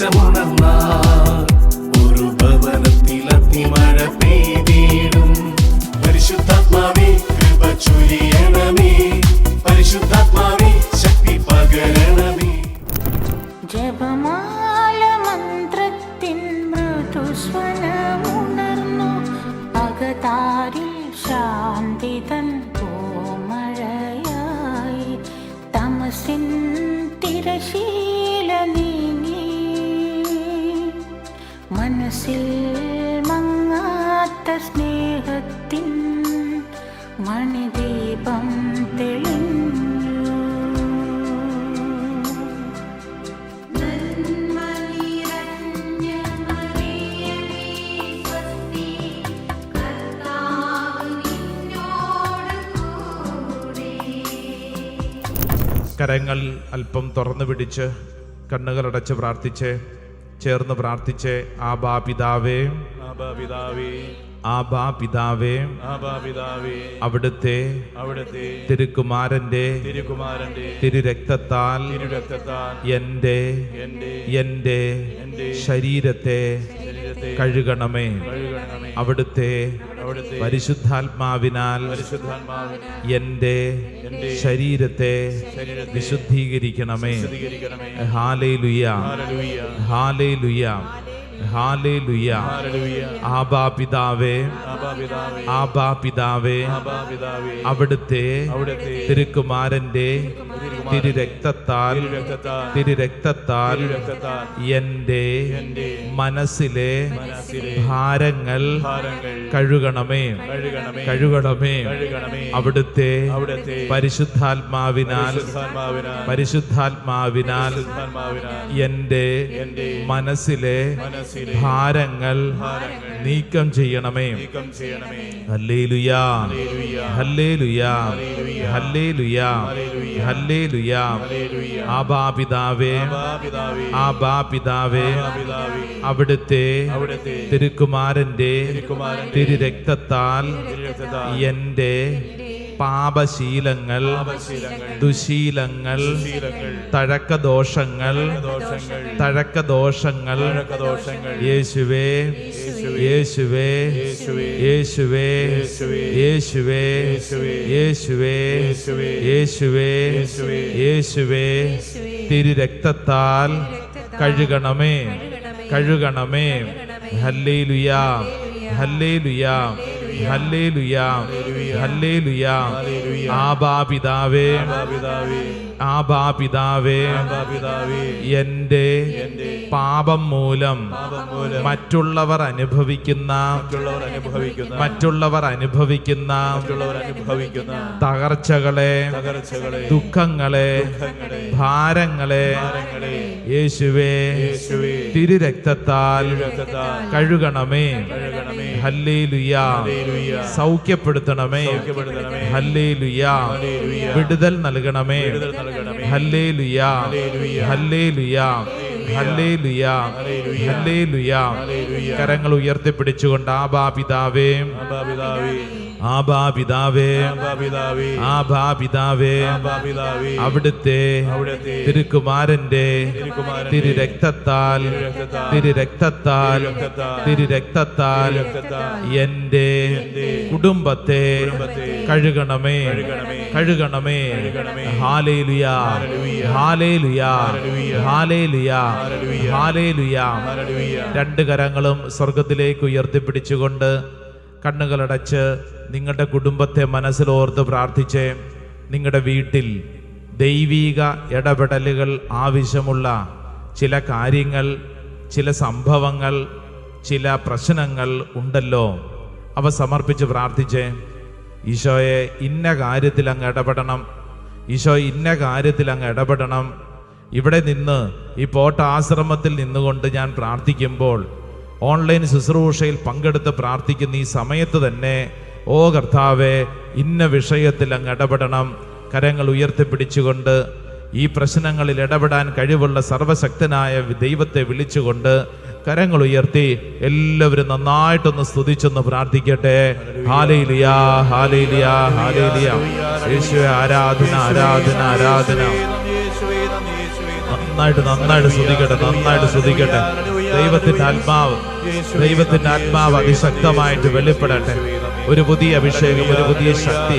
தேசமுணர்ந்தார் ஒரு பவனத்தில் കരങ്ങൾ അല്പം തുറന്നു പിടിച്ച് കണ്ണുകളടച്ച് പ്രാർത്ഥിച്ച് ചേർന്ന് പ്രാർത്ഥിച്ച് ആബാ പിതാവേ പിതാവേ ആബാ പിതാവേ ആബാ പിതാവേ അവിടുത്തെ അവിടുത്തെ തിരുക്കുമാരന്റെ തിരുകുമാരന്റെ തിരുരക്തത്താൽ തിരുരക്തത്താൽ എന്റെ എന്റെ എന്റെ ശരീരത്തെ കഴുകണമേ. അവിടുത്തെ പരിശുദ്ധാത്മാവിനാൽ എന്റെ എന്റെ ശരീരത്തെ വിശുദ്ധീകരിക്കണമേ. ഹല്ലേലൂയ ഹാലേലുയ ഹാലേലുയ. ഹല്ലേലൂയ ആബാ പിതാവേ. ആബാ പിതാവേ. ആബാ പിതാവേ. ആബാ പിതാവേ. അവിടുത്തെ തിരുക്കുമാരന്റെ തിരുരക്തത്താൽ തിരുരക്തത്താൽ. എന്റെ എന്റെ മനസ്സിലെ ഭാരങ്ങൾ കഴുകണമേ. കഴുകണമേ. അവിടുത്തെ പരിശുദ്ധാത്മാവിനാൽ പരിശുദ്ധാത്മാവിനാൽ എന്റെ മനസ്സിലെ ഭാരങ്ങൾ നീക്കം ചെയ്യണമേ. നീക്കം ചെയ്യണമേ. Hallelujah. Hallelujah. Hallelujah. Hallelujah. Hallelujah. Aba പിതാവേ ആബാ പിതാവേ അവിടുത്തെ തിരുക്കുമാരന്റെ തിരുരക്തത്താൽ എന്റെ പാപശീലങ്ങൾ ദുശീലങ്ങൾ ശീലങ്ങൾ തഴക്കദോഷങ്ങൾ ദോഷങ്ങൾ തഴക്കദോഷങ്ങൾ യേശുവേ യേശുവേ യേശുവേ യേശുവേ യേശുവേ യേശുവേ യേശുവേ യേശുവേ തിരുരക്തത്താൽ കഴുകണമേ കഴുകണമേ ഹല്ലേലുയാ ഹല്ലേലുയാ ആബാപിതാവേ ആബാ പിതാവേ ആബാ പിതാവേ ആബാ പിതാവേ ആബാ പിതാവേ എന്റെ പാപം മൂലം മറ്റുള്ളവർ അനുഭവിക്കുന്ന മറ്റുള്ളവർ അനുഭവിക്കുന്ന തകർച്ചകളെ ദുഃഖങ്ങളെ ഭാരങ്ങളെ യേശുവേ തിരുരക്തത്താൽ രക്തത്താൽ കഴുകണമേ. സൗഖ്യപ്പെടുത്തണമേ. ഹല്ലേലുയാ. വിടുതൽ നൽകണമേ. ഹല്ലേലുയാ. ഹല്ലേലുയാ. ഹല്ലേലുയാ. ഹല്ലേലുയാ. കരങ്ങൾ ഉയർത്തിപ്പിടിച്ചുകൊണ്ട് ആ പിതാവേ ആബാ പിതാവേ. ആബാ പിതാവേ. അവിടുത്തെ തിരുക്കുമാരന്റെ തിരു രക്തത്താൽ തിരു രക്തത്താൽ തിരുരക്തത്താൽ തിരുരക്തത്താൽ എന്റെ കുടുംബത്തെ കഴുകണമേ. കഴുകണമേ. ഹാലേലുയ. ഹാലേലുയ. ഹാലേലുയ. ഹാലേലുയാ. രണ്ട് കരങ്ങളും സ്വർഗത്തിലേക്ക് ഉയർത്തിപ്പിടിച്ചുകൊണ്ട് കണ്ണുകളടച്ച് നിങ്ങളുടെ കുടുംബത്തെ മനസ്സിലോർത്ത് പ്രാർത്ഥിച്ച്. നിങ്ങളുടെ വീട്ടിൽ ദൈവീക ഇടപെടലുകൾ ആവശ്യമുള്ള ചില കാര്യങ്ങൾ ചില സംഭവങ്ങൾ ചില പ്രശ്നങ്ങൾ ഉണ്ടല്ലോ. അവ സമർപ്പിച്ച് പ്രാർത്ഥിച്ച്. ഈശോയെ ഇന്ന കാര്യത്തിൽ അങ്ങ് ഇടപെടണം. ഈശോ ഇന്ന കാര്യത്തിൽ അങ്ങ് ഇടപെടണം. ഇവിടെ നിന്ന് ഈ പോട്ട ആശ്രമത്തിൽ നിന്നുകൊണ്ട് ഞാൻ പ്രാർത്ഥിക്കുമ്പോൾ ഓൺലൈൻ ശുശ്രൂഷയിൽ പങ്കെടുത്ത് പ്രാർത്ഥിക്കുന്ന ഈ സമയത്ത് തന്നെ ഓ കർത്താവെ ഇന്ന വിഷയത്തിൽ അങ്ങ് ഇടപെടണം. കരങ്ങൾ ഉയർത്തിപ്പിടിച്ചുകൊണ്ട് ഈ പ്രശ്നങ്ങളിൽ ഇടപെടാൻ കഴിവുള്ള സർവശക്തനായ ദൈവത്തെ വിളിച്ചുകൊണ്ട് കരങ്ങൾ ഉയർത്തി എല്ലാവരും നന്നായിട്ടൊന്ന് സ്തുതിച്ചൊന്ന് പ്രാർത്ഥിക്കട്ടെ. Hallelujah hallelujah hallelujah. യേശുവെ ആരാധന ആരാധന ആരാധന. നന്നായിട്ട് നന്നായിട്ട് ശ്രദ്ധിക്കട്ടെ നന്നായിട്ട് ശ്രദ്ധിക്കട്ടെ ദൈവത്തിന്റെ ആത്മാവ് ദൈവത്തിന്റെ ആത്മാവ് അതിശക്തമായിട്ട് വെളിപ്പെടട്ടെ. ഒരു പുതിയ അഭിഷേകം ഒരു പുതിയ ശക്തി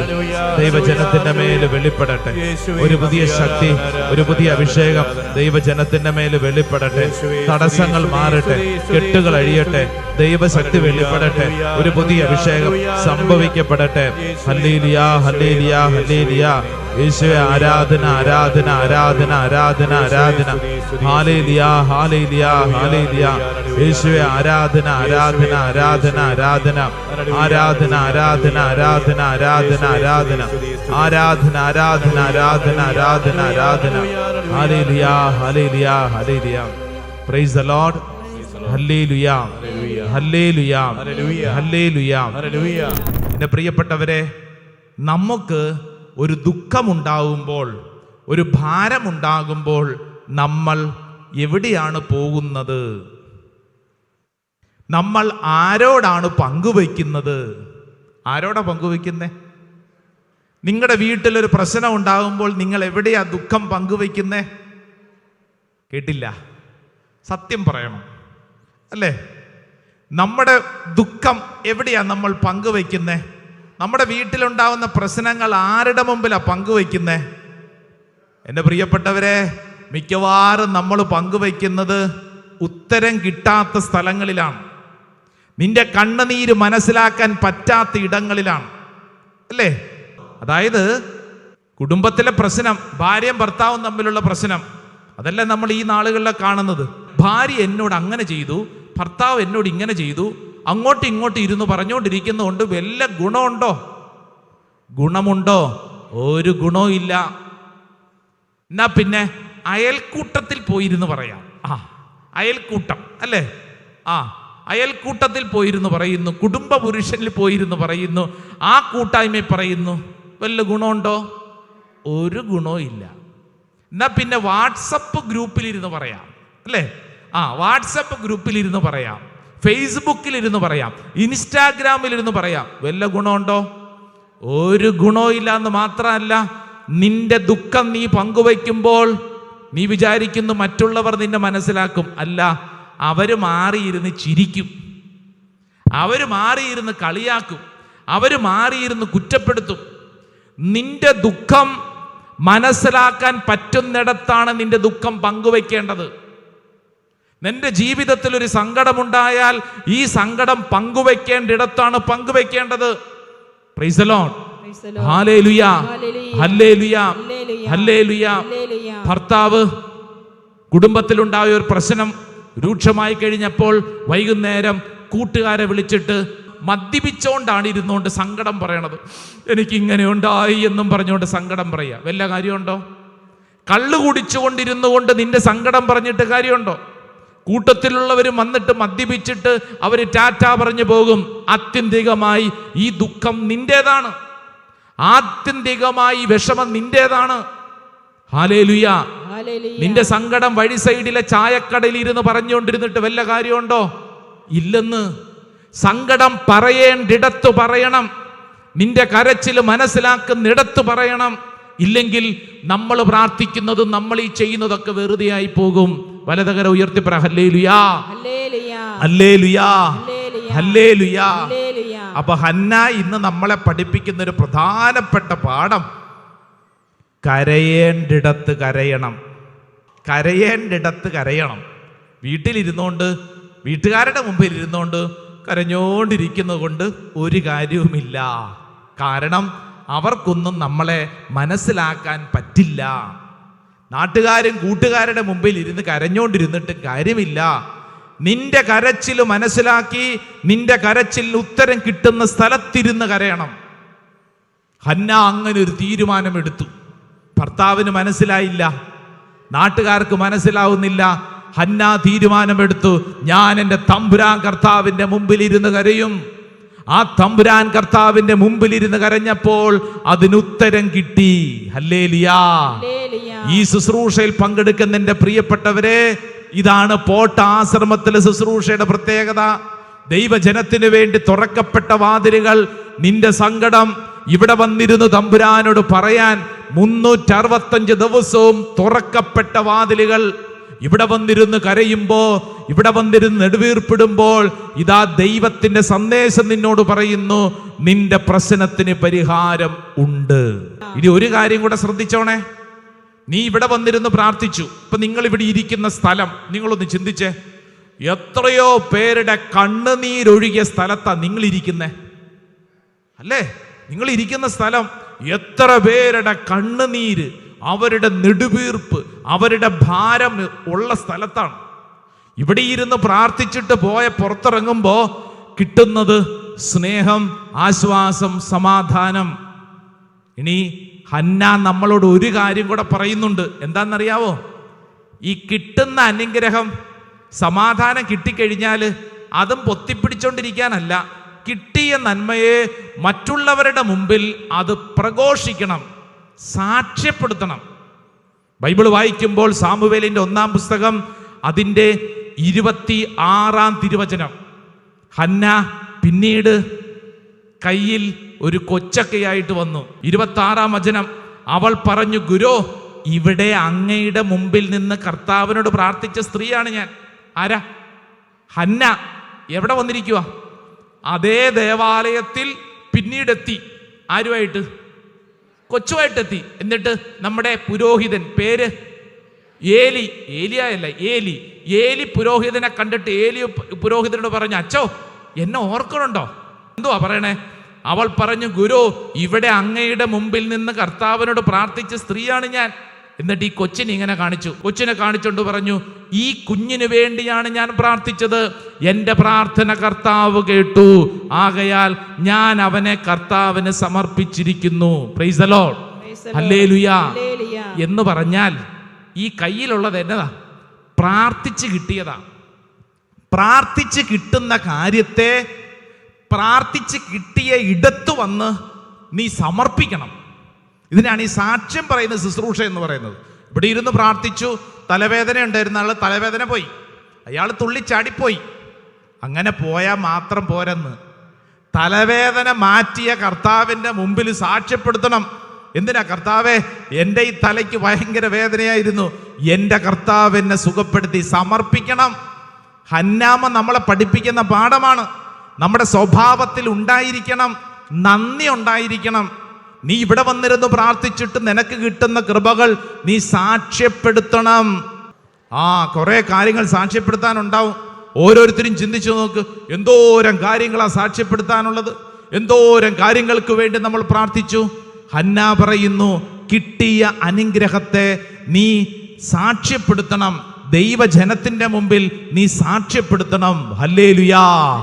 ദൈവജനത്തിന്റെ മേൽ വെളിപ്പെടട്ടെ. ഒരു പുതിയ ശക്തി ഒരു പുതിയ അഭിഷേകം ദൈവജനത്തിന്റെ മേൽ വെളിപ്പെടട്ടെ. തടസ്സങ്ങൾ മാറട്ടെ കെട്ടുകൾ അഴിയട്ടെ ദൈവശക്തി വെളിപ്പെടട്ടെ. ഒരു പുതിയ അഭിഷേകം സംഭവിക്കപ്പെടട്ടെ. ഹല്ലേലിയ ഹല്ലേലിയ ഹല്ലേലിയ. യേശുവെ ആരാധന ആരാധന ആരാധന ആരാധന ആരാധന ഹാലേലിയ ഹാലേലിയ ഹാലേലിയ യേശുവെ ആരാധന ആരാധന ആരാധന ആരാധന ആരാധന ആരാധന ആരാധന ആരാധന ആരാധന ആരാധന ആരാധന ആരാധന ആരാധന ആരാധന hallelujah hallelujah hallelujah praise the lord hallelujah hallelujah hallelujah hallelujah പ്രിയപ്പെട്ടവരെ നമുക്ക് ഒരു ദുഃഖമുണ്ടാകുമ്പോൾ ഒരു ഭാരമുണ്ടാകുമ്പോൾ നമ്മൾ എവിടെയാണ് പോകുന്നത്? നമ്മൾ ആരോടാണ് പങ്കുവയ്ക്കുന്നത്? ആരോടാ പങ്കുവയ്ക്കുന്നേ? നിങ്ങളുടെ വീട്ടിലൊരു പ്രശ്നം ഉണ്ടാകുമ്പോൾ നിങ്ങൾ എവിടെയാ ദുഃഖം പങ്കുവയ്ക്കുന്നേ? കേട്ടില്ല. സത്യം പറയണം. അല്ലേ? നമ്മുടെ ദുഃഖം എവിടെയാ നമ്മൾ പങ്കുവയ്ക്കുന്നേ? നമ്മുടെ വീട്ടിലുണ്ടാവുന്ന പ്രശ്നങ്ങൾ ആരുടെ മുമ്പിലാണ് പങ്കുവയ്ക്കുന്നേ? എന്റെ പ്രിയപ്പെട്ടവരെ മിക്കവാറും നമ്മൾ പങ്കുവയ്ക്കുന്നത് ഉത്തരം കിട്ടാത്ത സ്ഥലങ്ങളിലാണ്. നിന്റെ കണ്ണുനീര് മനസ്സിലാക്കാൻ പറ്റാത്ത ഇടങ്ങളിലാണ്. അല്ലേ? അതായത് കുടുംബത്തിലെ പ്രശ്നം ഭാര്യയും ഭർത്താവും തമ്മിലുള്ള പ്രശ്നം അതല്ല നമ്മൾ ഈ നാളുകളിലെ കാണുന്നത്? ഭാര്യ എന്നോട് അങ്ങനെ ചെയ്തു ഭർത്താവ് എന്നോട് ഇങ്ങനെ ചെയ്തു അങ്ങോട്ടും ഇങ്ങോട്ടും ഇരുന്ന് പറഞ്ഞുകൊണ്ടിരിക്കുന്നതുകൊണ്ട് വല്ല ഗുണമുണ്ടോ? ഗുണമുണ്ടോ? ഒരു ഗുണവും ഇല്ല. എന്നാ പിന്നെ അയൽക്കൂട്ടത്തിൽ പോയിരുന്ന് പറയാം. ആ അയൽക്കൂട്ടം അല്ലേ? ആ അയൽക്കൂട്ടത്തിൽ പോയിരുന്ന് പറയുന്നു കുടുംബ പുരുഷനിൽ പോയിരുന്ന് പറയുന്നു ആ കൂട്ടായ്മ പറയുന്നു വല്ല ഗുണമുണ്ടോ? ഒരു ഗുണവും ഇല്ല. എന്നാ പിന്നെ വാട്സപ്പ് ഗ്രൂപ്പിലിരുന്ന് പറയാം അല്ലേ? ആ വാട്സപ്പ് ഗ്രൂപ്പിലിരുന്ന് പറയാം. ഫേസ്ബുക്കിലിരുന്ന് പറയാം ഇൻസ്റ്റാഗ്രാമിലിരുന്ന് പറയാം വല്ല ഗുണമുണ്ടോ? ഒരു ഗുണവും ഇല്ല എന്ന് മാത്രമല്ല നിന്റെ ദുഃഖം നീ പങ്കുവയ്ക്കുമ്പോൾ നീ വിചാരിക്കുന്നു മറ്റുള്ളവർ നിന്നെ മനസ്സിലാക്കും. അല്ല അവർ മാറിയിരുന്ന് ചിരിക്കും. അവർ മാറിയിരുന്ന് കളിയാക്കും. അവർ മാറിയിരുന്ന് കുറ്റപ്പെടുത്തും. നിന്റെ ദുഃഖം മനസ്സിലാക്കാൻ പറ്റുന്നിടത്താണ് നിന്റെ ദുഃഖം പങ്കുവയ്ക്കേണ്ടത്. നിന്റെ ജീവിതത്തിൽ ഒരു സങ്കടമുണ്ടായാൽ ഈ സങ്കടം പങ്കുവെക്കേണ്ട ഇടത്താണ് പങ്കുവെക്കേണ്ടത്. ഭർത്താവ് കുടുംബത്തിലുണ്ടായ ഒരു പ്രശ്നം രൂക്ഷമായി കഴിഞ്ഞപ്പോൾ വൈകുന്നേരം കൂട്ടുകാരെ വിളിച്ചിട്ട് മദ്യപിച്ചോണ്ടാണ് ഇരുന്നുകൊണ്ട് സങ്കടം പറയണത്. എനിക്ക് ഇങ്ങനെ ഉണ്ടായി എന്നും പറഞ്ഞുകൊണ്ട് സങ്കടം പറയുക. വല്ല കാര്യമുണ്ടോ? കള്ളു കുടിച്ചുകൊണ്ടിരുന്നു കൊണ്ട് നിന്റെ സങ്കടം പറഞ്ഞിട്ട് കാര്യമുണ്ടോ? കൂട്ടത്തിലുള്ളവരും വന്നിട്ട് മദ്യപിച്ചിട്ട് അവർ ടാറ്റ പറഞ്ഞു പോകും. ആത്യന്തികമായി ഈ ദുഃഖം നിന്റേതാണ്. ആത്യന്തികമായി വിഷമം നിന്റേതാണ്. ഹാലേലുയ. നിന്റെ സങ്കടം വഴി സൈഡിലെ ചായക്കടയിൽ ഇരുന്ന് പറഞ്ഞുകൊണ്ടിരുന്നിട്ട് വല്ല കാര്യമുണ്ടോ? ഇല്ലെന്ന്. സങ്കടം പറയേണ്ടിടത്ത് പറയണം. നിന്റെ കരച്ചിൽ മനസ്സിലാക്കുന്നിടത്ത് പറയണം. ഇല്ലെങ്കിൽ നമ്മൾ പ്രാർത്ഥിക്കുന്നതും നമ്മൾ ഈ ചെയ്യുന്നതൊക്കെ വെറുതെയായി പോകും. വലതകര ഉയർത്തി പറ ഹല്ലേ ലുയാ Hallelujah. ഹല്ലേ ലുയാ Hallelujah. ഹല്ലേ ലുയാ അപ്പൊ ഹന്ന ഇന്ന് നമ്മളെ പഠിപ്പിക്കുന്ന ഒരു പ്രധാനപ്പെട്ട പാഠം. കരയേണ്ടിടത്ത് കരയണം. കരയേണ്ടിടത്ത് കരയണം. വീട്ടിലിരുന്നുകൊണ്ട് വീട്ടുകാരുടെ മുമ്പിൽ ഇരുന്നുകൊണ്ട് കരഞ്ഞോണ്ടിരിക്കുന്നത് കൊണ്ട് ഒരു കാര്യവുമില്ല. കാരണം അവർക്കൊന്നും നമ്മളെ മനസ്സിലാക്കാൻ പറ്റില്ല. നാട്ടുകാരും കൂട്ടുകാരുടെ മുമ്പിൽ ഇരുന്ന് കരഞ്ഞോണ്ടിരുന്നിട്ട് കാര്യമില്ല. നിന്റെ കരച്ചിൽ മനസ്സിലാക്കി നിന്റെ കരച്ചിൽ ഉത്തരം കിട്ടുന്ന സ്ഥലത്തിരുന്ന് കരയണം. ഹന്ന അങ്ങനെ ഒരു തീരുമാനമെടുത്തു. ഭർത്താവിന് മനസ്സിലായില്ല. നാട്ടുകാർക്ക് മനസ്സിലാവുന്നില്ല. ഹന്ന തീരുമാനമെടുത്തു. ഞാൻ എന്റെ തമ്പുരാൻ കർത്താവിന്റെ മുമ്പിൽ ഇരുന്ന് കരയും. ആ തമ്പുരാൻ കർത്താവിന്റെ മുമ്പിൽ ഇരുന്ന് കരഞ്ഞപ്പോൾ അതിനുത്തരം കിട്ടി. ഹല്ലേലിയാ. ഈ ശുശ്രൂഷയിൽ പങ്കെടുക്കുന്ന എന്റെ പ്രിയപ്പെട്ടവരെ ഇതാണ് പോട്ട ആശ്രമത്തിലെ ശുശ്രൂഷയുടെ പ്രത്യേകത. ദൈവജനത്തിനു വേണ്ടി തുറക്കപ്പെട്ട വാതിലുകൾ നിന്റെ സങ്കടം ഇവിടെ വന്നിരുന്ന് തമ്പുരാനോട് പറയാൻ മുന്നൂറ്ററുപത്തഞ്ച് ദിവസവും തുറക്കപ്പെട്ട വാതിലുകൾ. ഇവിടെ വന്നിരുന്ന് കരയുമ്പോൾ ഇവിടെ വന്നിരുന്ന് നെടുവീർപ്പിടുമ്പോൾ ഇതാ ദൈവത്തിന്റെ സന്ദേശം നിന്നോട് പറയുന്നു നിന്റെ പ്രശ്നത്തിന് പരിഹാരം ഉണ്ട്. ഇനി ഒരു കാര്യം കൂടെ ശ്രദ്ധിച്ചോണേ. നീ ഇവിടെ വന്നിരുന്ന് പ്രാർത്ഥിച്ചു. ഇപ്പൊ നിങ്ങൾ ഇവിടെ ഇരിക്കുന്ന സ്ഥലം നിങ്ങളൊന്ന് ചിന്തിച്ചേ. എത്രയോ പേരുടെ കണ്ണുനീരൊഴുകിയ സ്ഥലത്താ നിങ്ങൾ ഇരിക്കുന്നേ അല്ലേ? നിങ്ങൾ ഇരിക്കുന്ന സ്ഥലം എത്ര പേരുടെ കണ്ണുനീര് അവരുടെ നെടുവീർപ്പ് അവരുടെ ഭാരം ഉള്ള സ്ഥലത്താണ്. ഇവിടെ ഇരുന്ന് പ്രാർത്ഥിച്ചിട്ട് പോയ പുറത്തിറങ്ങുമ്പോൾ കിട്ടുന്നത് സ്നേഹം ആശ്വാസം സമാധാനം. ഇനി ഹന്ന നമ്മളോട് ഒരു കാര്യം കൂടെ പറയുന്നുണ്ട്. എന്താണെന്നറിയാവോ? ഈ കിട്ടുന്ന അനുഗ്രഹം സമാധാനം കിട്ടിക്കഴിഞ്ഞാൽ അതും പൊത്തിപ്പിടിച്ചോണ്ടിരിക്കാനല്ല. കിട്ടിയ നന്മയെ മറ്റുള്ളവരുടെ മുമ്പിൽ അത് പ്രഘോഷിക്കണം. സാക്ഷ്യപ്പെടുത്തണം. ബൈബിൾ വായിക്കുമ്പോൾ സാമുവേലിന്റെ ഒന്നാം പുസ്തകം അതിന്റെ ഇരുപത്തി ആറാം തിരുവചനം. ഹന്ന പിന്നീട് കയ്യിൽ ഒരു കൊച്ചക്കയായിട്ട് വന്നു. ഇരുപത്തി ആറാം വചനം അവൾ പറഞ്ഞു ഗുരു ഇവിടെ അങ്ങയുടെ മുമ്പിൽ നിന്ന് കർത്താവിനോട് പ്രാർത്ഥിച്ച സ്ത്രീയാണ് ഞാൻ. ആരാ? ഹന്ന എവിടെ വന്നിരിക്കുക അതേ ദേവാലയത്തിൽ പിന്നീടെത്തി. ആരുമായിട്ട്? കൊച്ചുമായിട്ടെത്തി എന്നിട്ട് നമ്മുടെ പുരോഹിതൻ പേര് ഏലി. ഏലിയായല്ല ഏലി. ഏലി പുരോഹിതനെ കണ്ടിട്ട് ഏലി പുരോഹിതനോട് പറഞ്ഞു അച്ചോ എന്നെ ഓർക്കണുണ്ടോ? എന്തുവാ പറയണേ? അവൾ പറഞ്ഞു ഗുരു ഇവിടെ അങ്ങയുടെ മുമ്പിൽ നിന്ന് കർത്താവിനോട് പ്രാർത്ഥിച്ച സ്ത്രീയാണ് ഞാൻ. എന്നിട്ട് ഈ കൊച്ചിനെ ഇങ്ങനെ കാണിച്ചു. കൊച്ചിനെ കാണിച്ചുകൊണ്ട് പറഞ്ഞു ഈ കുഞ്ഞിന് വേണ്ടിയാണ് ഞാൻ പ്രാർത്ഥിച്ചത്. എന്റെ പ്രാർത്ഥന കർത്താവ് കേട്ടു. ആകയാൽ ഞാൻ അവനെ കർത്താവിന് സമർപ്പിച്ചിരിക്കുന്നു. Praise the Lord. Praise the Lord. Hallelujah hallelujah. എന്ന് പറഞ്ഞാൽ ഈ കയ്യിലുള്ളത് എന്നതാ? പ്രാർത്ഥിച്ച് കിട്ടിയതാ. പ്രാർത്ഥിച്ച് കിട്ടുന്ന കാര്യത്തെ പ്രാർത്ഥിച്ച് കിട്ടിയ ഇടത്ത് വന്ന് നീ സമർപ്പിക്കണം. ഇതിനാണ് ഈ സാക്ഷ്യം പറയുന്ന ശുശ്രൂഷ എന്ന് പറയുന്നത്. ഇവിടെ ഇരുന്ന് പ്രാർത്ഥിച്ചു തലവേദന ഉണ്ടായിരുന്ന ആൾ തലവേദന പോയി. അയാൾ തുള്ളിച്ചാടിപ്പോയി. അങ്ങനെ പോയാൽ മാത്രം പോരെന്ന്. തലവേദന മാറ്റിയ കർത്താവിന്റെ മുമ്പിൽ സാക്ഷ്യപ്പെടുത്തണം. എന്തിനാ കർത്താവെ എന്റെ ഈ തലയ്ക്ക് ഭയങ്കര വേദനയായിരുന്നു. എന്റെ കർത്താവ് എന്നെ സുഖപ്പെടുത്തി സമർപ്പിക്കണം. ഹന്നാമ നമ്മളെ പഠിപ്പിക്കുന്ന പാഠമാണ്. നമ്മുടെ സ്വഭാവത്തിൽ ഉണ്ടായിരിക്കണം നന്ദി ഉണ്ടായിരിക്കണം. നീ ഇവിടെ വന്നിരുന്ന് പ്രാർത്ഥിച്ചിട്ട് നിനക്ക് കിട്ടുന്ന കൃപകൾ നീ സാക്ഷ്യപ്പെടുത്തണം. ആ കുറെ കാര്യങ്ങൾ സാക്ഷ്യപ്പെടുത്താനുണ്ടാവും. ഓരോരുത്തരും ചിന്തിച്ചു നോക്ക് എന്തോരം കാര്യങ്ങളാ സാക്ഷ്യപ്പെടുത്താനുള്ളത്? എന്തോരം കാര്യങ്ങൾക്ക് വേണ്ടി നമ്മൾ പ്രാർത്ഥിച്ചു? ഹന്ന പറയുന്നു കിട്ടിയ അനുഗ്രഹത്തെ നീ സാക്ഷ്യപ്പെടുത്തണം. ദൈവജനത്തിന്റെ മുമ്പിൽ നീ സാക്ഷ്യപ്പെടുത്തണം. ഹല്ലേലുയാ.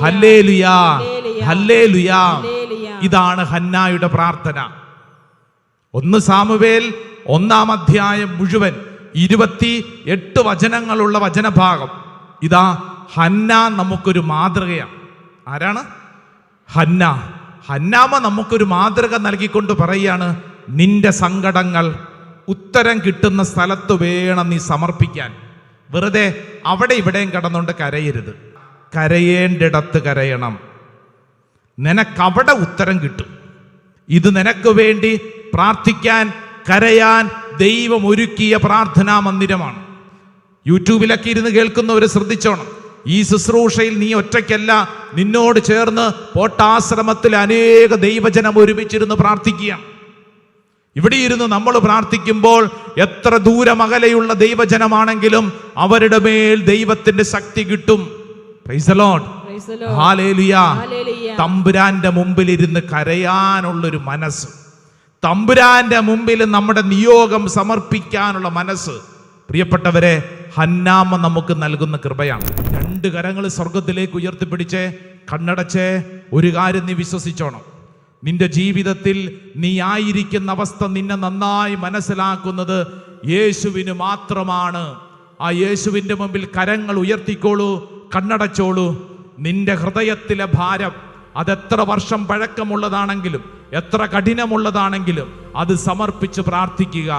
ഹല്ലേലുയാ. ഹല്ലേലുയാ. ഹല്ലേലൂയ. ഇതാണ് ഹന്നായുടെ പ്രാർത്ഥന. ഒന്ന് സാമുവേൽ ഒന്നാം അധ്യായം മുഴുവൻ ഇരുപത്തി എട്ട് വചനങ്ങളുള്ള വചനഭാഗം. ഇതാ ഹന്ന നമുക്കൊരു മാതൃകയാണ്. ആരാണ്? ഹന്ന. ഹന്നാമ നമുക്കൊരു മാതൃക നൽകിക്കൊണ്ട് പറയുകയാണ് നിന്റെ സങ്കടങ്ങൾ ഉത്തരം കിട്ടുന്ന സ്ഥലത്ത് വേണം നീ സമർപ്പിക്കാൻ. വെറുതെ അവിടെ ഇവിടെയും കിടന്നുകൊണ്ട് കരയരുത്. കരയേണ്ടിടത്ത് കരയണം. നിനക്കവിടെ ഉത്തരം കിട്ടും. ഇത് നിനക്ക് വേണ്ടി പ്രാർത്ഥിക്കാൻ കരയാൻ ദൈവം ഒരുക്കിയ പ്രാർത്ഥനാ മന്ദിരമാണ്. യൂട്യൂബിലൊക്കെ ഇരുന്ന് കേൾക്കുന്നവർ ശ്രദ്ധിച്ചോണം. ഈ ശുശ്രൂഷയിൽ നീ ഒറ്റയ്ക്കല്ല നിന്നോട് ചേർന്ന് പോട്ടാശ്രമത്തിൽ അനേക ദൈവജനം ഒരുമിച്ചിരുന്ന് പ്രാർത്ഥിക്കുകയാണ്. ഇവിടെ ഇരുന്ന് നമ്മൾ പ്രാർത്ഥിക്കുമ്പോൾ എത്ര ദൂരമകലെയുള്ള ദൈവജനമാണെങ്കിലും അവരുടെ മേൽ ദൈവത്തിന്റെ ശക്തി കിട്ടും. Praise തമ്പുരാന്റെ മുമ്പിൽ ഇരുന്ന് കരയാനുള്ളൊരു മനസ്സ്. തമ്പുരാന്റെ മുമ്പിൽ നമ്മുടെ നിയോഗം സമർപ്പിക്കാനുള്ള മനസ്സ്. പ്രിയപ്പെട്ടവരെ ഹന്നാമ നമുക്ക് നൽകുന്ന കൃപയാണ്. രണ്ട് കരങ്ങൾ സ്വർഗത്തിലേക്ക് ഉയർത്തിപ്പിടിച്ച് കണ്ണടച്ചേ ഒരു കാര്യം നീ വിശ്വസിച്ചോണം. നിന്റെ ജീവിതത്തിൽ നീ ആയിരിക്കുന്ന അവസ്ഥ നിന്നെ നന്നായി മനസ്സിലാക്കുന്നത് യേശുവിന് മാത്രമാണ്. ആ യേശുവിന്റെ മുമ്പിൽ കരങ്ങൾ ഉയർത്തിക്കോളൂ കണ്ണടച്ചോളൂ. നിന്റെ ഹൃദയത്തിലെ ഭാരം അതെത്ര വർഷം പഴക്കമുള്ളതാണെങ്കിലും എത്ര കഠിനമുള്ളതാണെങ്കിലും അത് സമർപ്പിച്ച് പ്രാർത്ഥിക്കുക.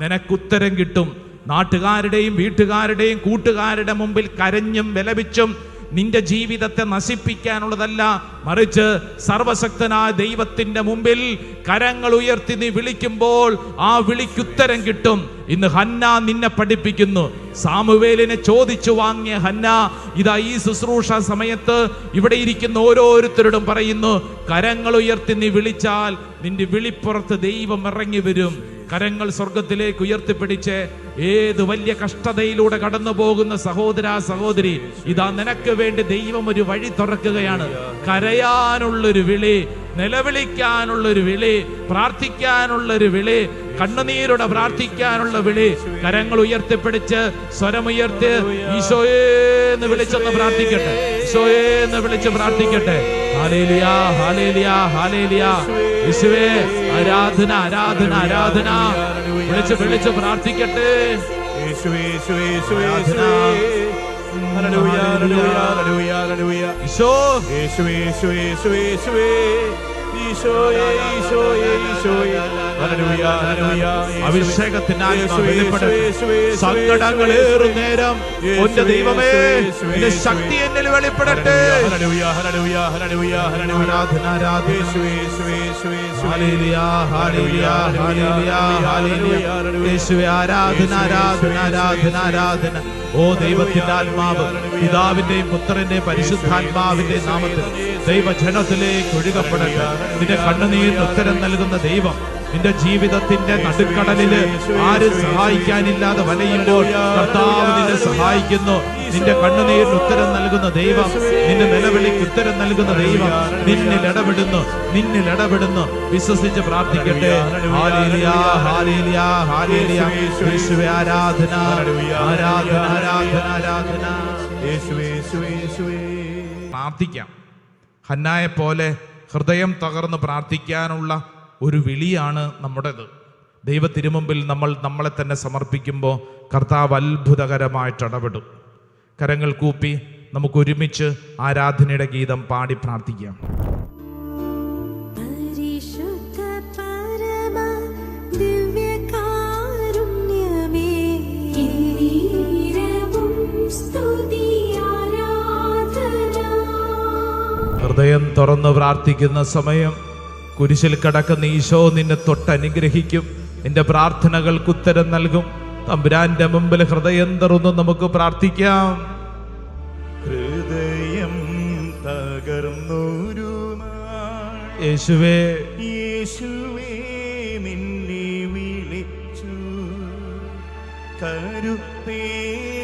നിനക്കുത്തരം കിട്ടും. നാട്ടുകാരുടെയും വീട്ടുകാരുടെയും കൂട്ടുകാരുടെ മുമ്പിൽ കരഞ്ഞും വിലപിച്ചും നിന്റെ ജീവിതത്തെ നശിപ്പിക്കാനുള്ളതല്ല മറിച്ച് സർവശക്തനായ ദൈവത്തിന്റെ മുമ്പിൽ കരങ്ങൾ ഉയർത്തി നീ വിളിക്കുമ്പോൾ ആ വിളിക്കുത്തരം കിട്ടും. ഇന്ന് ഹന്ന നിന്നെ പഠിപ്പിക്കുന്നു. സാമുവേലിനെ ചോദിച്ചു വാങ്ങിയ ഹന്ന ഇതാ ഈ ശുശ്രൂഷ സമയത്ത് ഇവിടെ ഇരിക്കുന്ന ഓരോരുത്തരോടും പറയുന്നു കരങ്ങൾ ഉയർത്തി നീ വിളിച്ചാൽ നിന്റെ വിളിപ്പുറത്ത് ദൈവം ഇറങ്ങി വരും. കരങ്ങൾ സ്വർഗത്തിലേക്ക് ഉയർത്തിപ്പിടിച്ച് ഏത് വലിയ കഷ്ടതയിലൂടെ കടന്നു പോകുന്ന സഹോദര സഹോദരി ഇതാ നിനക്ക് വേണ്ടി ദൈവം ഒരു വഴി തുറക്കുകയാണ്. കരയാനുള്ളൊരു വിളി നിലവിളിക്കാനുള്ളൊരു വിളി പ്രാർത്ഥിക്കാനുള്ളൊരു വിളി കണ്ണുനീരോടെ പ്രാർത്ഥിക്കാനുള്ള വിളി കരങ്ങൾ ഉയർത്തിപ്പിടിച്ച് സ്വരമുയർത്തി ഈശോയെ എന്ന് വിളിച്ചൊന്ന് പ്രാർത്ഥിക്കട്ടെ. ഈശോയേ എന്ന് വിളിച്ച് പ്രാർത്ഥിക്കട്ടെ. Hallelujah hallelujah hallelujah. യേശുവേ ആരാധന ആരാധന ആരാധന. വിളിച്ച് വിളിച്ച് പ്രാർത്ഥിക്കട്ടെ. ഈശോ. യേശുവേ യേശുവേ യേശുവേ ഈശോയേ ഈശോയേ ഈശോയേ ഹല്ലേലൂയ ഹല്ലേലൂയ. അഭിഷേകത്തിന് ആത്മാ യേശുവേ, യേശുവേ, യേശുവേ, സങ്കടങ്ങളേറും നേരം. ഒന്റെ ദൈവമേ ശക്തി എന്നിൽ വെളിപ്പെടട്ടെ. ആരാധന ആരാധന. ആരാധന ആരാധന ഓ ദൈവത്തിന്റെ ആത്മാവ് പിതാവിന്റെയും പുത്രന്റെയും പരിശുദ്ധാത്മാവിന്റെ നാമത്തിൽ ദൈവജനത്തിലേക്ക് ഒഴുകപ്പെടട്ടെ. നിന്റെ കണ്ണുനീരിന് ഉത്തരം നൽകുന്ന ദൈവം. നിന്റെ ജീവിതത്തിന്റെ നടുക്കടലിൽ ആര് സഹായിക്കാനില്ലാതെ വലയുമ്പോൾ കർത്താവ് നിന്നെ സഹായിക്കുന്നു. നിന്റെ കണ്ണുനീരിന് ഉത്തരം നൽകുന്ന ദൈവം നിന്റെ നിലവിളിക്ക് ഉത്തരം നൽകുന്ന ദൈവം നിന്നിൽ ഇടപെടുന്നു നിന്നിൽ ഇടപെടുന്നു. വിശ്വസിച്ച് പ്രാർത്ഥിക്കട്ടെ. ആരാധന ആരാധന ആരാധന ആരാധന. പ്രാർത്ഥിക്കാം. ഹന്നായെ പോലെ ഹൃദയം തകർന്ന് പ്രാർത്ഥിക്കാനുള്ള ഒരു വിളിയാണ് നമ്മുടേത്. ദൈവ തിരുമുമ്പിൽ നമ്മൾ നമ്മളെ തന്നെ സമർപ്പിക്കുമ്പോൾ കർത്താവ് അത്ഭുതകരമായിട്ട് ഇടപെടും കരങ്ങൾ കൂപ്പി നമുക്ക് ഒരുമിച്ച് ആരാധനയുടെ ഗീതം പാടി പ്രാർത്ഥിക്കാം. ഹൃദയം തുറന്ന് പ്രാർത്ഥിക്കുന്ന സമയം കുരിശിൽ കടക്കുന്ന ഈശോ നിന്നെ തൊട്ടനുഗ്രഹിക്കും. നിന്റെ പ്രാർത്ഥനകൾക്ക് ഉത്തരം നൽകും. തമ്പുരാന്റെ മുമ്പിൽ ഹൃദയം തുറന്ന് നമുക്ക് പ്രാർത്ഥിക്കാം. ഹൃദയം തകർന്നൊരു യേശുവേ. യേശുവേ നിന്നെ വിളിച്ചു. കരുത്തേകും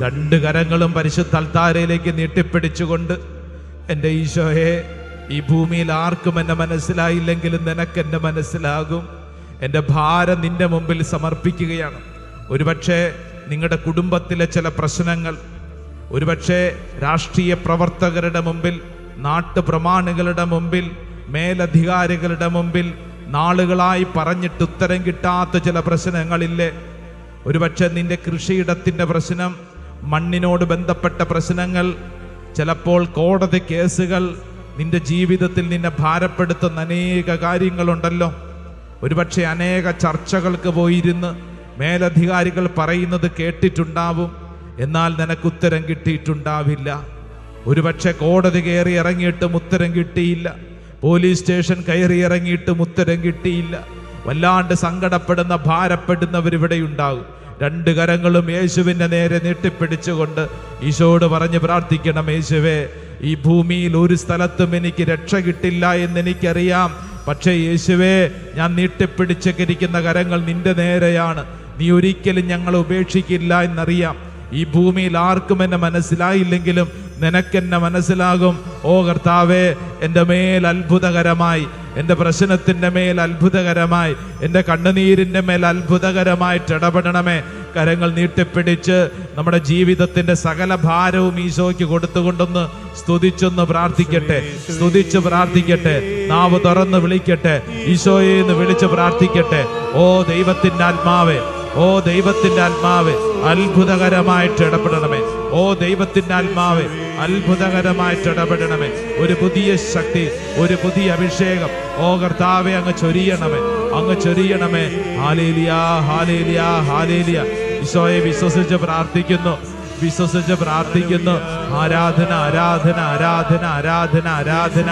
രണ്ട് കരങ്ങളും പരിശുദ്ധ അൽത്താരയിലേക്ക് നീട്ടിപ്പിടിച്ചുകൊണ്ട് എന്റെ ഈശോയെ ഈ ഭൂമിയിൽ ആർക്കും എന്നെ മനസ്സിലായില്ലെങ്കിലും നിനക്ക് എന്നെ മനസ്സിലാകും. എന്റെ ഭാരം നിന്റെ മുമ്പിൽ സമർപ്പിക്കുകയാണ്. ഒരുപക്ഷെ നിങ്ങളുടെ കുടുംബത്തിലെ ചില പ്രശ്നങ്ങൾ ഒരുപക്ഷെ രാഷ്ട്രീയ പ്രവർത്തകരുടെ മുമ്പിൽ നാട്ടുപ്രമാണികളുടെ മുമ്പിൽ മേലധികാരികളുടെ മുമ്പിൽ നാളുകളായി പറഞ്ഞിട്ട് ഉത്തരം കിട്ടാത്ത ചില പ്രശ്നങ്ങളില്ലേ? ഒരുപക്ഷെ നിന്റെ കൃഷിയിടത്തിന്റെ പ്രശ്നം മണ്ണിനോട് ബന്ധപ്പെട്ട പ്രശ്നങ്ങൾ ചിലപ്പോൾ കോടതി കേസുകൾ നിന്റെ ജീവിതത്തിൽ നിന്നെ ഭാരപ്പെടുത്തുന്ന അനേക കാര്യങ്ങളുണ്ടല്ലോ. ഒരുപക്ഷെ അനേക ചർച്ചകൾക്ക് പോയിരുന്ന് മേലധികാരികൾ പറയുന്നത് കേട്ടിട്ടുണ്ടാവും. എന്നാൽ നിനക്ക് ഉത്തരം കിട്ടിയിട്ടുണ്ടാവില്ല. ഒരുപക്ഷെ കോടതി കയറി ഇറങ്ങിയിട്ടും ഉത്തരം കിട്ടിയില്ല. പോലീസ് സ്റ്റേഷൻ കയറി ഇറങ്ങിയിട്ട് ഉത്തരം കിട്ടിയില്ല. വല്ലാണ്ട് സങ്കടപ്പെടുന്ന ഭാരപ്പെടുന്നവരിവിടെ ഉണ്ടാകും. രണ്ട് കരങ്ങളും യേശുവിന്റെ നേരെ നീട്ടിപ്പിടിച്ചുകൊണ്ട് ഈശോട് പറഞ്ഞ് പ്രാർത്ഥിക്കണം യേശുവേ ഈ ഭൂമിയിൽ ഒരു സ്ഥലത്തും എനിക്ക് രക്ഷ കിട്ടില്ല എന്ന് എനിക്കറിയാം. പക്ഷേ യേശുവേ ഞാൻ നീട്ടിപ്പിടിച്ചിരിക്കുന്ന കരങ്ങൾ നിന്റെ നേരെയാണ്. നീ ഒരിക്കലും ഞങ്ങളെ ഉപേക്ഷിക്കില്ല എന്നറിയാം. ഈ ഭൂമിയിൽ ആർക്കും എന്നെ മനസ്സിലായില്ലെങ്കിലും നിനക്കെന്നെ മനസ്സിലാകും. ഓ കർത്താവേ എന്റെ മേൽ അത്ഭുതകരമായി എന്റെ പ്രശ്നത്തിന്റെ മേൽ അത്ഭുതകരമായി എന്റെ കണ്ണുനീരിന്റെ മേൽ അത്ഭുതകരമായിട്ട് ഇടപെടണമേ. കരങ്ങൾ നീട്ടിപ്പിടിച്ച് നമ്മുടെ ജീവിതത്തിന്റെ സകല ഭാരവും ഈശോയ്ക്ക് കൊടുത്തുകൊണ്ടൊന്ന് സ്തുതിച്ചൊന്ന് പ്രാർത്ഥിക്കട്ടെ. സ്തുതിച്ച് പ്രാർത്ഥിക്കട്ടെ. നാവ് തുറന്ന് വിളിക്കട്ടെ. ഈശോയെ എന്ന് വിളിച്ച് പ്രാർത്ഥിക്കട്ടെ. ഓ ദൈവത്തിന്റെ ആത്മാവേ ഓ ദൈവത്തിന്റെ ആത്മാവ് അത്ഭുതകരമായിട്ട് ഇടപെടണമേ. ഓ ദൈവത്തിന്റെ ആത്മാവ് അത്ഭുതകരമായിട്ട് ഇടപെടണമേ. ഒരു പുതിയ ശക്തി ഒരു പുതിയ അഭിഷേകം. ഓ കർത്താവെ അങ്ങ് ചൊരിയണമേ. അങ്ങ് ചൊരിയണമേ. Hallelujah hallelujah hallelujah. ഈശോയെ വിശ്വസിച്ച് പ്രാർത്ഥിക്കുന്നു. വിശ്വസിച്ച് പ്രാർത്ഥിക്കുന്നു. ആരാധന ആരാധന ആരാധന ആരാധന ആരാധന.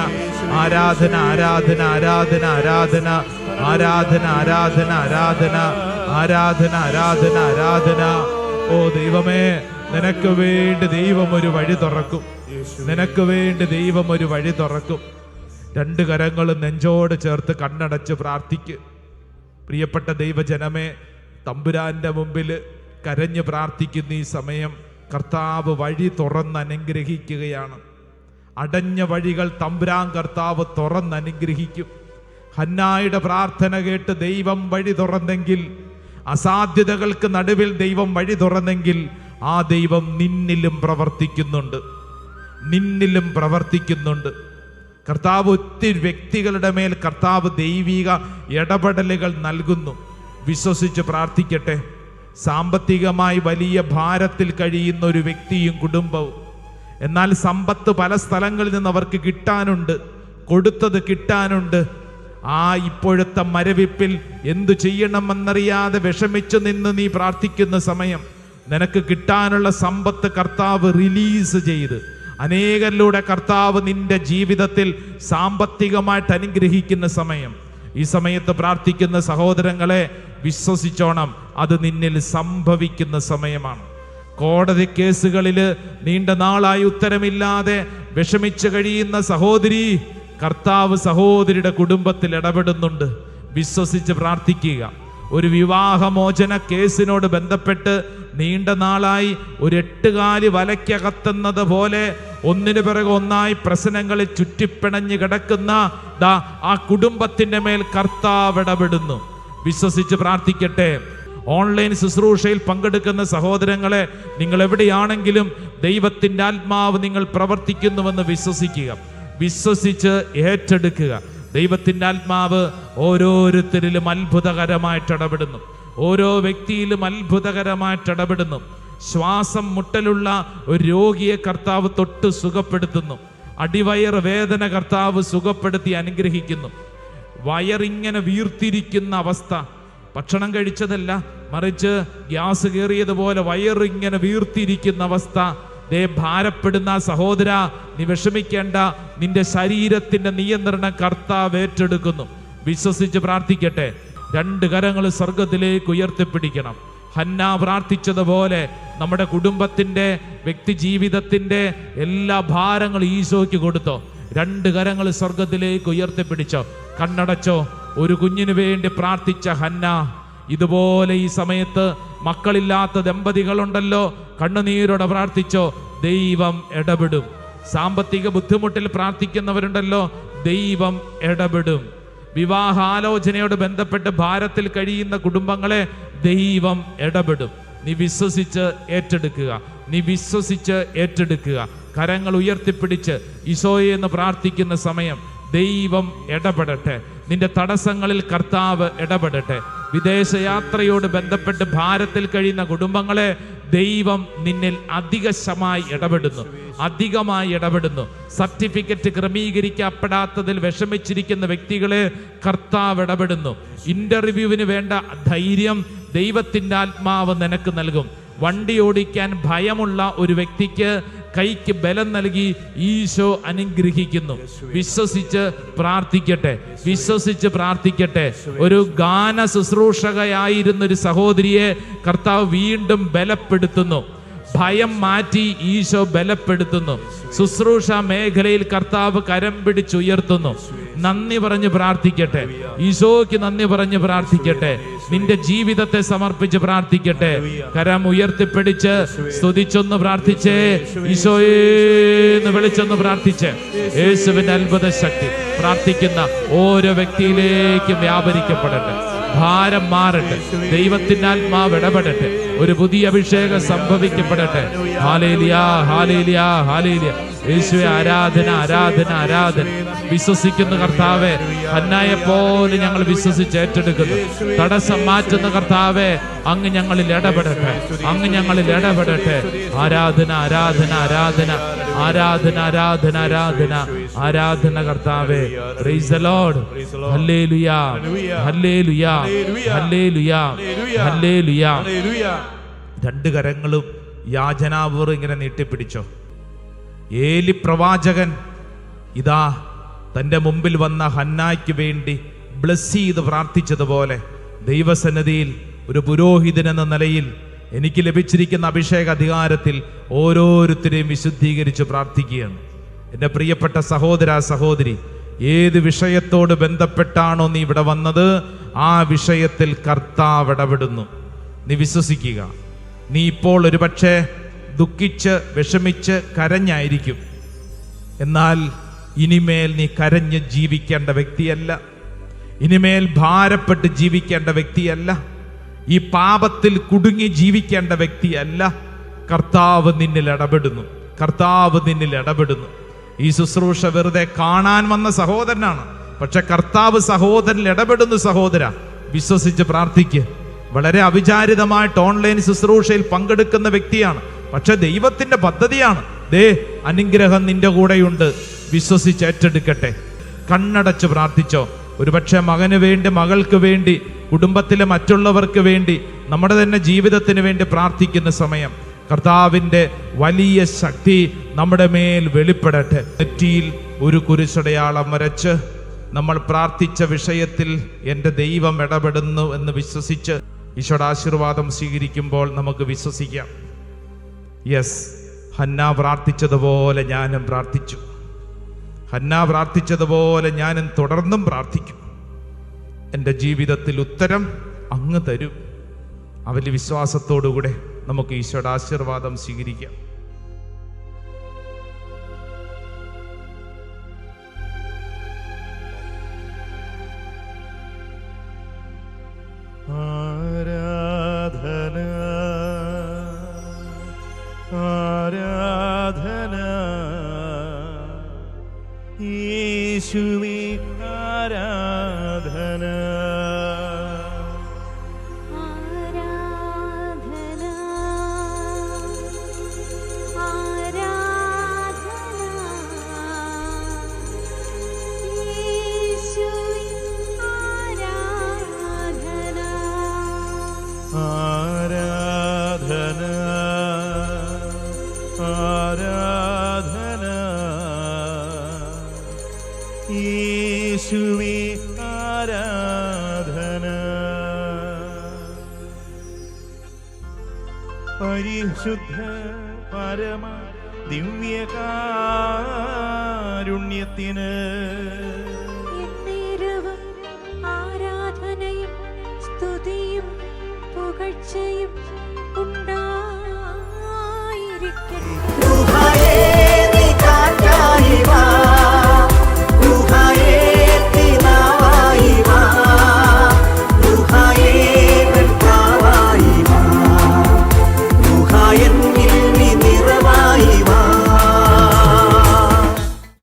ആരാധന ആരാധന ആരാധന ആരാധന. ആരാധന ആരാധന ആരാധന. ആരാധന ആരാധന ആരാധന. ഓ ദൈവമേ നിനക്ക് വേണ്ടി ദൈവം ഒരു വഴി തുറക്കും. നിനക്ക് വേണ്ടി ദൈവം ഒരു വഴി തുറക്കും. രണ്ട് കരങ്ങളും നെഞ്ചോട് ചേർത്ത് കണ്ണടച്ച് പ്രാർത്ഥിക്ക്. പ്രിയപ്പെട്ട ദൈവജനമേ തമ്പുരാന്റെ മുമ്പിൽ കരഞ്ഞ് പ്രാർത്ഥിക്കുന്ന ഈ സമയം കർത്താവ് വഴി തുറന്ന് അനുഗ്രഹിക്കുകയാണ് അടഞ്ഞ വഴികൾ തമ്പുരാൻ കർത്താവ് തുറന്ന് അനുഗ്രഹിക്കും ഹന്നായുടെ പ്രാർത്ഥന കേട്ട് ദൈവം വഴി തുറന്നെങ്കിൽ അസാധ്യതകൾക്ക് നടുവിൽ ദൈവം വഴി തുറന്നെങ്കിൽ ആ ദൈവം നിന്നിലും പ്രവർത്തിക്കുന്നുണ്ട്. നിന്നിലും പ്രവർത്തിക്കുന്നുണ്ട്. കർത്താവ് ഒത്തിരി വ്യക്തികളുടെ മേൽ കർത്താവ് ദൈവിക ഇടപെടലുകൾ നൽകുന്നു. വിശ്വസിച്ച് പ്രാർത്ഥിക്കട്ടെ. സാമ്പത്തികമായി വലിയ ഭാരത്തിൽ കഴിയുന്ന ഒരു വ്യക്തിയും കുടുംബവും. എന്നാൽ സമ്പത്ത് പല സ്ഥലങ്ങളിൽ നിന്ന് അവർക്ക് കിട്ടാനുണ്ട്. കൊടുത്തത് കിട്ടാനുണ്ട്. ആ ഇപ്പോഴത്തെ മരവിപ്പിൽ എന്തു ചെയ്യണമെന്നറിയാതെ വിഷമിച്ചു നിന്ന് നീ പ്രാർത്ഥിക്കുന്ന സമയം നിനക്ക് കിട്ടാനുള്ള സമ്പത്ത് കർത്താവ് റിലീസ് ചെയ്ത്. അനേകരിലൂടെ കർത്താവ് നിന്റെ ജീവിതത്തിൽ സാമ്പത്തികമായിട്ട് അനുഗ്രഹിക്കുന്ന സമയം. ഈ സമയത്ത് പ്രാർത്ഥിക്കുന്ന സഹോദരങ്ങളെ വിശ്വസിച്ചോണം അത് നിന്നിൽ സംഭവിക്കുന്ന സമയമാണ്. കോടതി കേസുകളിൽ നീണ്ട നാളായി ഉത്തരമില്ലാതെ വിഷമിച്ചു കഴിയുന്ന സഹോദരി കർത്താവ് സഹോദരിയുടെ കുടുംബത്തിൽ ഇടപെടുന്നുണ്ട്. വിശ്വസിച്ച് പ്രാർത്ഥിക്കുക. ഒരു വിവാഹമോചന കേസിനോട് ബന്ധപ്പെട്ട് നീണ്ട നാളായി ഒരു എട്ടുകാലി വലയ്ക്കകത്തുന്നത് പോലെ ഒന്നിനു പിറകെ ഒന്നായി പ്രശ്നങ്ങളിൽ ചുറ്റിപ്പിണഞ്ഞു കിടക്കുന്ന ദാ ആ കുടുംബത്തിന്റെ മേൽ കർത്താവ് ഇടപെടുന്നു. വിശ്വസിച്ച് പ്രാർത്ഥിക്കട്ടെ. ഓൺലൈൻ ശുശ്രൂഷയിൽ പങ്കെടുക്കുന്ന സഹോദരങ്ങളെ നിങ്ങൾ എവിടെയാണെങ്കിലും ദൈവത്തിന്റെ ആത്മാവ് നിങ്ങൾ പ്രവർത്തിക്കുന്നുവെന്ന് വിശ്വസിക്കുക. വിശ്വസിച്ച് ഏറ്റെടുക്കുക. ദൈവത്തിന്റെ ആത്മാവ് ഓരോരുത്തരിലും അത്ഭുതകരമായിട്ട് ഇടപെടുന്നു. ഓരോ വ്യക്തിയിലും അത്ഭുതകരമായിട്ട് ഇടപെടുന്നു. ശ്വാസം മുട്ടലുള്ള ഒരു രോഗിയെ കർത്താവ് തൊട്ട് സുഖപ്പെടുത്തുന്നു. അടിവയർ വേദന കർത്താവ് സുഖപ്പെടുത്തി അനുഗ്രഹിക്കുന്നു. വയറിങ്ങനെ വീർത്തിരിക്കുന്ന അവസ്ഥ. ഭക്ഷണം കഴിച്ചതല്ല മറിച്ച് ഗ്യാസ് കയറിയതുപോലെ വയറിങ്ങനെ വീർത്തിരിക്കുന്ന അവസ്ഥ. ദേ ഭാരപ്പെടുന്ന സഹോദര നീ വിഷമിക്കേണ്ട. നിന്റെ ശരീരത്തിന്റെ നിയന്ത്രണം കർത്താവ് ഏറ്റെടുക്കുന്നു. വിശ്വസിച്ച് പ്രാർത്ഥിക്കട്ടെ. രണ്ട് കരങ്ങൾ സ്വർഗത്തിലേക്ക് ഉയർത്തിപ്പിടിക്കണം. ഹന്ന പ്രാർത്ഥിച്ചതുപോലെ നമ്മുടെ കുടുംബത്തിന്റെ വ്യക്തി ജീവിതത്തിന്റെ എല്ലാ ഭാരങ്ങളും ഈശോയ്ക്ക് കൊടുത്തോ. രണ്ട് കരങ്ങൾ സ്വർഗത്തിലേക്ക് ഉയർത്തിപ്പിടിച്ചോ. കണ്ണടച്ചോ. ഒരു കുഞ്ഞിനു വേണ്ടി പ്രാർത്ഥിച്ച ഹന്ന ഇതുപോലെ ഈ സമയത്ത് മക്കളില്ലാത്ത ദമ്പതികളുണ്ടല്ലോ. കണ്ണുനീരോടെ പ്രാർത്ഥിച്ചോ ദൈവം ഇടപെടും. സാമ്പത്തിക ബുദ്ധിമുട്ടിൽ പ്രാർത്ഥിക്കുന്നവരുണ്ടല്ലോ ദൈവം ഇടപെടും. വിവാഹാലോചനയോട് ബന്ധപ്പെട്ട് ഭാരത്തിൽ കഴിയുന്ന കുടുംബങ്ങളെ ദൈവം ഇടപെടും. നീ വിശ്വസിച്ച് ഏറ്റെടുക്കുക നീ വിശ്വസിച്ച് ഏറ്റെടുക്കുക. കരങ്ങൾ ഉയർത്തിപ്പിടിച്ച് ഈശോയെ എന്ന് പ്രാർത്ഥിക്കുന്ന സമയം ദൈവം ഇടപെടട്ടെ. നിന്റെ തടസ്സങ്ങളിൽ കർത്താവ് ഇടപെടട്ടെ. വിദേശയാത്രയോട് ബന്ധപ്പെട്ട് ഭാരത്തിൽ കഴിയുന്ന കുടുംബങ്ങളെ ദൈവം നിന്നിൽ അധികശമായി ഇടപെടുന്നു. അധികമായി ഇടപെടുന്നു. സർട്ടിഫിക്കറ്റ് ക്രമീകരിക്കപ്പെടാത്തതിൽ വിഷമിച്ചിരിക്കുന്ന വ്യക്തികളെ കർത്താവ് ഇടപെടുന്നു. ഇന്റർവ്യൂവിന് വേണ്ട ധൈര്യം ദൈവത്തിന്റെ ആത്മാവ് നിനക്ക് നൽകും. വണ്ടി ഓടിക്കാൻ ഭയമുള്ള ഒരു വ്യക്തിക്ക് കൈക്ക് ബലം നൽകി ഈശോ അനുഗ്രഹിക്കുന്നു. വിശ്വസിച്ച് പ്രാർത്ഥിക്കട്ടെ. വിശ്വസിച്ച് പ്രാർത്ഥിക്കട്ടെ. ഒരു ഗാന ശുശ്രൂഷകയായിരുന്ന ഒരു സഹോദരിയെ കർത്താവ് വീണ്ടും ബലപ്പെടുത്തുന്നു. ഭയം മാറ്റി ഈശോ ബലപ്പെടുത്തുന്നു. ശുശ്രൂഷ മേഖലയിൽ കർത്താവ് കരം പിടിച്ചുയർത്തുന്നു. നന്ദി പറഞ്ഞ് പ്രാർത്ഥിക്കട്ടെ. ഈശോയ്ക്ക് നന്ദി പറഞ്ഞ് പ്രാർത്ഥിക്കട്ടെ. നിന്റെ ജീവിതത്തെ സമർപ്പിച്ച് പ്രാർത്ഥിക്കട്ടെ. കരം ഉയർത്തിപ്പിടിച്ച് സ്തുതിച്ചൊന്ന് പ്രാർത്ഥിച്ചേ. ഈശോയെന്ന് വിളിച്ചൊന്ന് പ്രാർത്ഥിച്ച്. യേശുവിന്റെ അത്ഭുത ശക്തി പ്രാർത്ഥിക്കുന്ന ഓരോ വ്യക്തിയിലേക്കും വ്യാപരിക്കപ്പെടട്ടെ. ഭാരം മാറട്ടെ. ദൈവത്തിന്റെ ആത്മാവ് ഇടപെടട്ടെ. ഒരു പുതിയ അഭിഷേകം സംഭവിക്കപ്പെടട്ടെ. Hallelujah hallelujah hallelujah. യേശുവെ ആരാധന ആരാധന ആരാധന. വിശ്വസിക്കുന്ന കർത്താവെ അന്നായെ പോലെ ഞങ്ങൾ വിശ്വസിച്ച് ഏറ്റെടുക്കുന്നു. തടസ്സം മാറ്റുന്ന കർത്താവെ അങ്ങ് ഞങ്ങളിൽ ഇടപെടട്ടെ. അങ്ങ് ഞങ്ങളിൽ ഇടപെടട്ടെ. ആരാധന ആരാധന ആരാധന. ആരാധന ആരാധന ആരാധന. ആരാധന കർത്താവെ പ്രൈസ്. രണ്ട് കരങ്ങളും യാചനാപൂർവം ഇങ്ങനെ നീട്ടിപ്പിടിച്ചോ? ഏലി പ്രവാചകൻ ഇതാ തന്റെ മുമ്പിൽ വന്ന ഹന്നായ്ക്ക് വേണ്ടി ബ്ലസ് ചെയ്ത് പ്രാർത്ഥിച്ചതുപോലെ ദൈവസന്നിധിയിൽ ഒരു പുരോഹിതൻ എന്ന നിലയിൽ എനിക്ക് ലഭിച്ചിരിക്കുന്ന അഭിഷേക അധികാരത്തിൽ ഓരോരുത്തരെയും വിശുദ്ധീകരിച്ച് പ്രാർത്ഥിക്കുകയാണ്. എന്റെ പ്രിയപ്പെട്ട സഹോദര സഹോദരി ഏത് വിഷയത്തോട് ബന്ധപ്പെട്ടാണോ നീ ഇവിടെ വന്നത് ആ വിഷയത്തിൽ കർത്താവ് ഇടപെടുന്നു. നീ വിശ്വസിക്കുക. നീ ഇപ്പോൾ ഒരുപക്ഷെ ദുഃഖിച്ച് വിഷമിച്ച് കരഞ്ഞായിരിക്കും. എന്നാൽ ഇനിമേൽ നീ കരഞ്ഞ് ജീവിക്കേണ്ട വ്യക്തിയല്ല. ഇനിമേൽ ഭാരപ്പെട്ട് ജീവിക്കേണ്ട വ്യക്തിയല്ല. ഈ പാപത്തിൽ കുടുങ്ങി ജീവിക്കേണ്ട വ്യക്തിയല്ല. കർത്താവ് നിന്നിൽ ഇടപെടുന്നു. കർത്താവ് നിന്നിൽ ഇടപെടുന്നു. ഈ ശുശ്രൂഷ വെറുതെ കാണാൻ വന്ന സഹോദരനാണ്. പക്ഷെ കർത്താവ് സഹോദരൻ ഇടപെടുന്നു സഹോദര വിശ്വസിച്ച് പ്രാർത്ഥിക്കുക വളരെ അവിചാരിതമായിട്ട് ഓൺലൈൻ ശുശ്രൂഷയിൽ പങ്കെടുക്കുന്ന വ്യക്തിയാണ്. പക്ഷെ ദൈവത്തിന്റെ പദ്ധതിയാണ്. ദേ അനുഗ്രഹം നിന്റെ കൂടെയുണ്ട്. വിശ്വസിച്ച് ഏറ്റെടുക്കട്ടെ. കണ്ണടച്ച് പ്രാർത്ഥിച്ചോ. ഒരുപക്ഷെ മകന് വേണ്ടി മകൾക്ക് വേണ്ടി കുടുംബത്തിലെ മറ്റുള്ളവർക്ക് വേണ്ടി നമ്മുടെ തന്നെ ജീവിതത്തിന് വേണ്ടി പ്രാർത്ഥിക്കുന്ന സമയം. കർത്താവിന്റെ വലിയ ശക്തി നമ്മുടെ മേൽ വെളിപ്പെടട്ടെ. നെറ്റിയിൽ ഒരു കുരിശടയാളം വരച്ച് നമ്മൾ പ്രാർത്ഥിച്ച വിഷയത്തിൽ എന്റെ ദൈവം ഇടപെടുന്നു എന്ന് വിശ്വസിച്ച് ഈശോയുടെ ആശീർവാദം സ്വീകരിക്കുമ്പോൾ നമുക്ക് വിശ്വസിക്കാം. യെസ് ഹന്ന പ്രാർത്ഥിച്ചതുപോലെ ഞാനും പ്രാർത്ഥിച്ചു. ഹന്ന പ്രാർത്ഥിച്ചതുപോലെ ഞാനും തുടർന്നും പ്രാർത്ഥിക്കും. എന്റെ ജീവിതത്തിൽ ഉത്തരം അങ്ങ് തരും. വലിയ വിശ്വാസത്തോടുകൂടെ നമുക്ക് ഈശോയുടെ ആശീർവാദം സ്വീകരിക്കാം. ആരാധന ആരാധന. യേശുവേ ആരാധന. പരിശുദ്ധ പരമ ദിവ്യകാരുണ്യത്തിന്